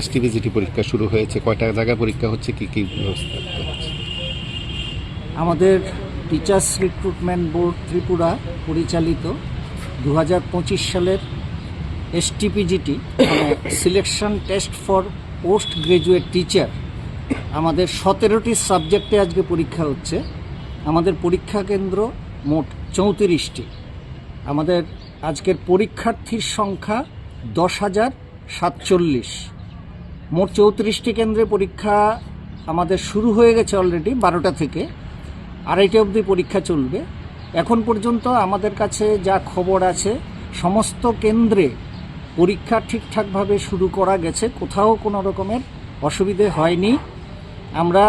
এসটিভিজিটি পরীক্ষা শুরু হয়েছে, কয়টা জায়গায় পরীক্ষা হচ্ছে, কি কি ব্যবস্থা আমাদের টিচার্স রিক্রুটমেন্ট বোর্ড ত্রিপুরা পরিচালিত দু হাজার পঁচিশ সালের এসটিপিজিটি মানে selection test for post graduate teacher আমাদের সতেরোটি সাবজেক্টে আজকে পরীক্ষা হচ্ছে। আমাদের পরীক্ষা কেন্দ্র মোট চৌত্রিশটি। আমাদের আজকের পরীক্ষার্থীর সংখ্যা দশ হাজার সাতচল্লিশ। মোট চৌত্রিশটি কেন্দ্রে পরীক্ষা আমাদের শুরু হয়ে গেছে অলরেডি বারোটা থেকে। আড়াইটে অবধি পরীক্ষা চলবে। এখন পর্যন্ত আমাদের কাছে যা খবর আছে, সমস্ত কেন্দ্রে পরীক্ষা ঠিকঠাকভাবে শুরু করা গেছে। কোথাও কোনো রকমের অসুবিধে হয়নি। আমরা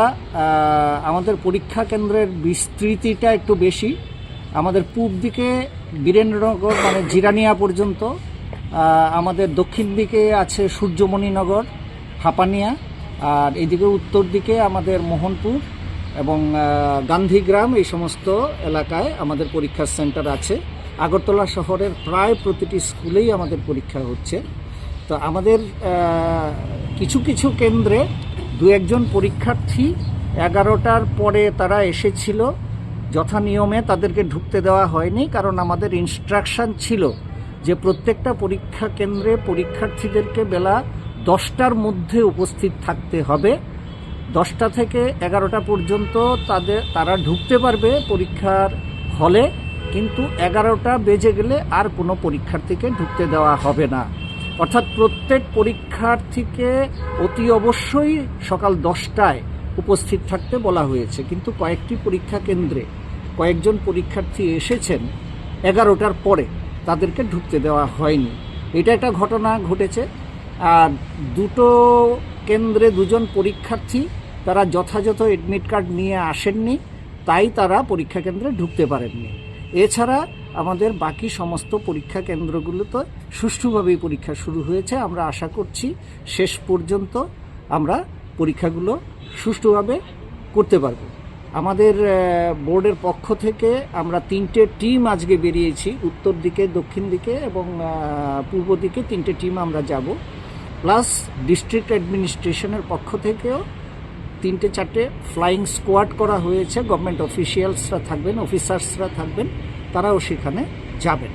আমাদের পরীক্ষা কেন্দ্রের বিস্তৃতিটা একটু বেশি। আমাদের পূব দিকে বীরেন্দ্রনগর মানে জিরানিয়া পর্যন্ত আমাদের দক্ষিণ দিকে আছে সূর্যমণিনগর হাপানিয়া আর এদিকে উত্তর দিকে আমাদের মোহনপুর এবং গান্ধীগ্রাম, এই সমস্ত এলাকায় আমাদের পরীক্ষার সেন্টার আছে। আগরতলা শহরের প্রায় প্রতিটি স্কুলেই আমাদের পরীক্ষা হচ্ছে। তো আমাদের কিছু কিছু কেন্দ্রে দু একজন পরীক্ষার্থী এগারোটার পরে তারা এসেছিল। যথা নিয়মে তাদেরকে ঢুকতে দেওয়া হয়নি, কারণ আমাদের ইনস্ট্রাকশন ছিল যে প্রত্যেকটা পরীক্ষা কেন্দ্রে পরীক্ষার্থীদেরকে বেলা দশটার মধ্যে উপস্থিত থাকতে হবে। দশটা থেকে এগারোটা পর্যন্ত তাদের, তারা ঢুকতে পারবে পরীক্ষার হলে, কিন্তু এগারোটা বেজে গেলে আর কোনো পরীক্ষার্থীকে ঢুকতে দেওয়া হবে না। অর্থাৎ প্রত্যেক পরীক্ষার্থীকে অতি অবশ্যই সকাল দশটায় উপস্থিত থাকতে বলা হয়েছে। কিন্তু কয়েকটি পরীক্ষা কেন্দ্রে কয়েকজন পরীক্ষার্থী এসেছেন এগারোটার পরে, তাদেরকে ঢুকতে দেওয়া হয়নি। এটা একটা ঘটনা ঘটেছে। দুটো কেন্দ্রে দুজন পরীক্ষার্থী, তারা যথাযথ এডমিট কার্ড নিয়ে আসেননি, তাই তারা পরীক্ষা কেন্দ্রে ঢুকতে পারেননি। এছাড়া আমাদের বাকি সমস্ত পরীক্ষা কেন্দ্রগুলোতে সুষ্ঠুভাবেই পরীক্ষা শুরু হয়েছে। আমরা আশা করছি শেষ পর্যন্ত আমরা পরীক্ষাগুলো সুষ্ঠুভাবে করতে পারব। আমাদের বোর্ডের পক্ষ থেকে আমরা তিনটে টিম আজকে বেরিয়েছি, উত্তর দিকে, দক্ষিণ দিকে এবং পূর্ব দিকে তিনটে টিম আমরা যাব। প্লাস ডিস্ট্রিক্ট অ্যাডমিনিস্ট্রেশনের পক্ষ থেকেও তিনটে চারটে ফ্লাইং স্কোয়াড করা হয়েছে। গভর্নমেন্ট অফিসিয়ালসরা থাকবেন, অফিসার্সরা থাকবেন, তারাও সেখানে যাবেন।